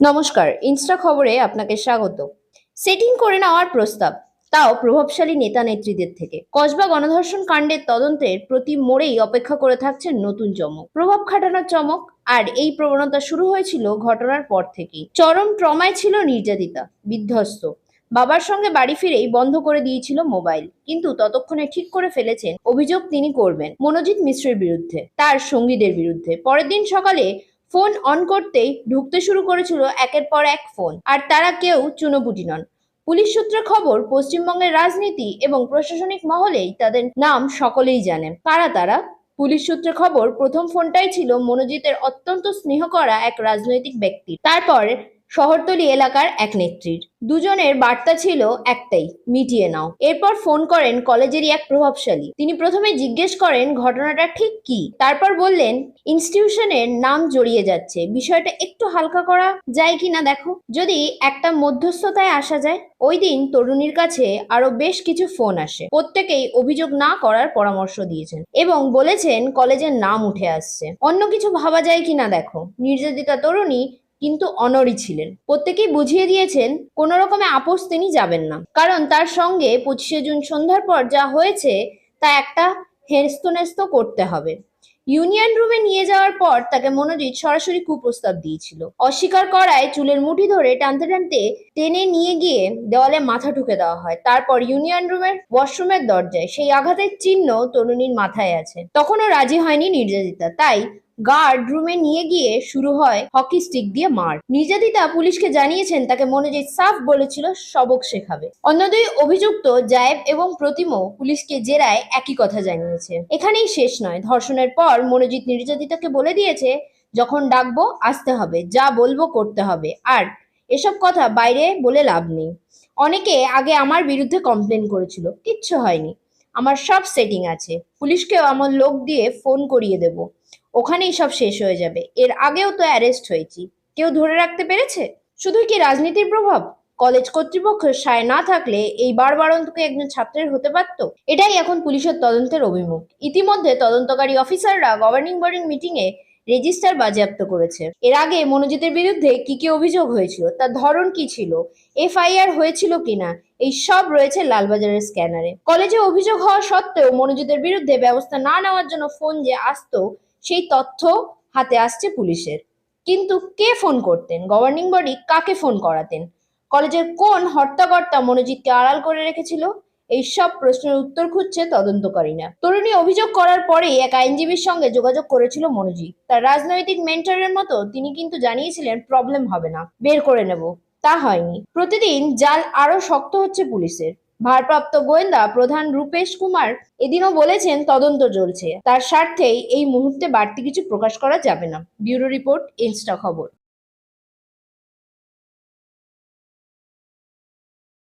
নমস্কার, ইনস্টা খবরে আপনাকে স্বাগত। সেটিং করে নেওয়ার প্রস্তাব, তাও প্রভাবশালী নেতা নেত্রীদের থেকে। কসবা গণধর্ষণ কাণ্ডের তদন্তের প্রতি মোড়েই অপেক্ষা করে থাকছেন নতুন চমক। প্রভাব খাটানোর চমক, আর এই প্রবণতা শুরু হয়েছিল ঘটনার পর থেকেই। চরম ট্রমায় ছিল নির্যাতিতা, বিধ্বস্ত। বাবার সঙ্গে বাড়ি ফিরেই বন্ধ করে দিয়েছিল মোবাইল, কিন্তু ততক্ষণে ঠিক করে ফেলেছেন অভিযোগ তিনি করবেন মনোজিৎ মিশ্রের বিরুদ্ধে, তার সঙ্গীদের বিরুদ্ধে। পরের দিন সকালে ফোন অন করতেই ঢুকতে শুরু করেছিল একের পর এক ফোন। আর তারা কেউ চুনোপুটি নন। পুলিশ সূত্রে খবর, পশ্চিমবঙ্গের রাজনীতি এবং প্রশাসনিক মহলেই তাদের নাম সকলেই জানে কারা তারা? পুলিশ সূত্রে খবর, প্রথম ফোনটাই ছিল মনোজিতের অত্যন্ত স্নেহ করা এক রাজনৈতিক ব্যক্তি। তারপর শহরতলি এলাকার এক নেত্রীর। দুজনের বার্তা ছিল একটাই, মিটিয়ে নাও। এরপর ফোন করেন কলেজেরই এক প্রভাবশালী। তিনি প্রথমে জিজ্ঞেস করেন, ঘটনাটা ঠিক কি? তারপর বললেন, ইনস্টিটিউশনের নাম জড়িয়ে যাচ্ছে। বিষয়টা একটু হালকা করা যায় কিনা দেখো। যদি একটা মধ্যস্থতায় আসা যায়, ওই দিন তরুণীর কাছে আরও বেশ কিছু ফোন আসে। প্রত্যেকেই অভিযোগ না করার পরামর্শ দিয়েছেন এবং বলেছেন কলেজের নাম উঠে আসছে। অন্য কিছু ভাবা যায় কিনা দেখো। নির্যাতিতা তরুণী কিন্তু অনড়ই ছিলেন। প্রত্যেকেই বুঝিয়ে দিয়েছেন, কোনো রকমে আপোষ তিনি যাবেন না। কারণ তার সঙ্গে পঁচিশে জুন সন্ধ্যার পর যা হয়েছে, তা একটা হেস্তনেস্ত করতে হবে। ইউনিয়ন রুমে নিয়ে যাওয়ার পর তাকে মনোজিৎ সরাসরি কুপ্রস্তাব দিয়েছিল। অস্বীকার করায় চুলের মুঠি ধরে টানতে টানতে টেনে নিয়ে গিয়ে দেওয়ালে মাথা ঠুকে দেওয়া হয়। তারপর ইউনিয়ন রুমের ওয়াশরুমের দরজায় সেই আঘাতের চিহ্ন তরুণীর মাথায় আছে। তখনও রাজি হয়নি নির্যাতিতা। তাই গার্ড রুমে নিয়ে গিয়ে শুরু হয় হকি স্টিক দিয়ে মার। নির্যাতিতা পুলিশকে জানিয়েছেন, তাকে মনোজিৎ সাফ বলেছিল, সবক শেখাবে। অন্য দুই অভিযুক্ত জায়েব এবং প্রতিমো পুলিশকে জেরায় একই কথা জানিয়েছে। এখানেই শেষ নয়। ধর্ষণের পর মনোজিৎ নির্যাতিতাকে বলে দিয়েছে, যখন ডাকবো, আসতে হবে। যা বলব, করতে হবে। আর এসব কথা বাইরে বলে লাভ নেই। অনেকে আগে আমার বিরুদ্ধে কমপ্লেন করেছিল। কিচ্ছু হয়নি। আমার সব সেটিং আছে। পুলিশকেও আমার লোক দিয়ে ফোন করিয়ে দেব। ওখানেই সব শেষ হয়ে যাবে। এর আগেও তো অ্যারেস্ট হয়েছি। কেউ ধরে রাখতে পেরেছে? শুধু কি রাজনীতির প্রভাব? কলেজ কর্তৃপক্ষ সায় না থাকলে এই বারবারন্তকে একজন ছাত্রের হতে পারত? এটাই এখন পুলিশের তদন্তের অভিমুখ। ইতিমধ্যে তদন্তকারী অফিসাররা গভর্নিং বডির মিটিং এ রেজিস্টার বাজেয়াপ্ত করেছে। এর আগে মনোজিতের বিরুদ্ধে কি কি অভিযোগ হয়েছিল, তার ধরন কি ছিল, এফআইআর হয়েছিল কিনা, এই সব রয়েছে লালবাজারের স্ক্যানারে। কলেজে অভিযোগ হওয়া সত্ত্বেও মনোজিতের বিরুদ্ধে ব্যবস্থা না নেওয়ার জন্য ফোন যে আসতো, সেই তথ্য হাতে আসছে পুলিশের। কিন্তু কে ফোন করতেন? গভর্নিং বডি কাকে ফোন করাতেন? কলেজের কোন হর্তাকর্তা মনোজিৎকে আড়াল করে রেখেছিল? এই সব প্রশ্নের উত্তর খুঁজছে তদন্তকারীরা। তরুণী অভিযোগ করার পরেই এক আইনজীবীর সঙ্গে যোগাযোগ করেছিল মনোজি। তার রাজনৈতিক মেন্টরের মতো তিনি কিন্তু জানিয়েছিলেন, প্রবলেম হবে না, বের করে নেব। তা হয়নি। প্রতিদিন জাল আরও শক্ত হচ্ছে পুলিশের। ভারপ্রাপ্ত গোয়েন্দা প্রধান রূপেশ কুমার এদিনও বলেছেন, তদন্ত চলছে। তার স্বার্থেই এই মুহূর্তে বাড়তি কিছু প্রকাশ করা যাবে না। ব্যুরো রিপোর্ট, ইনস্টা খবর।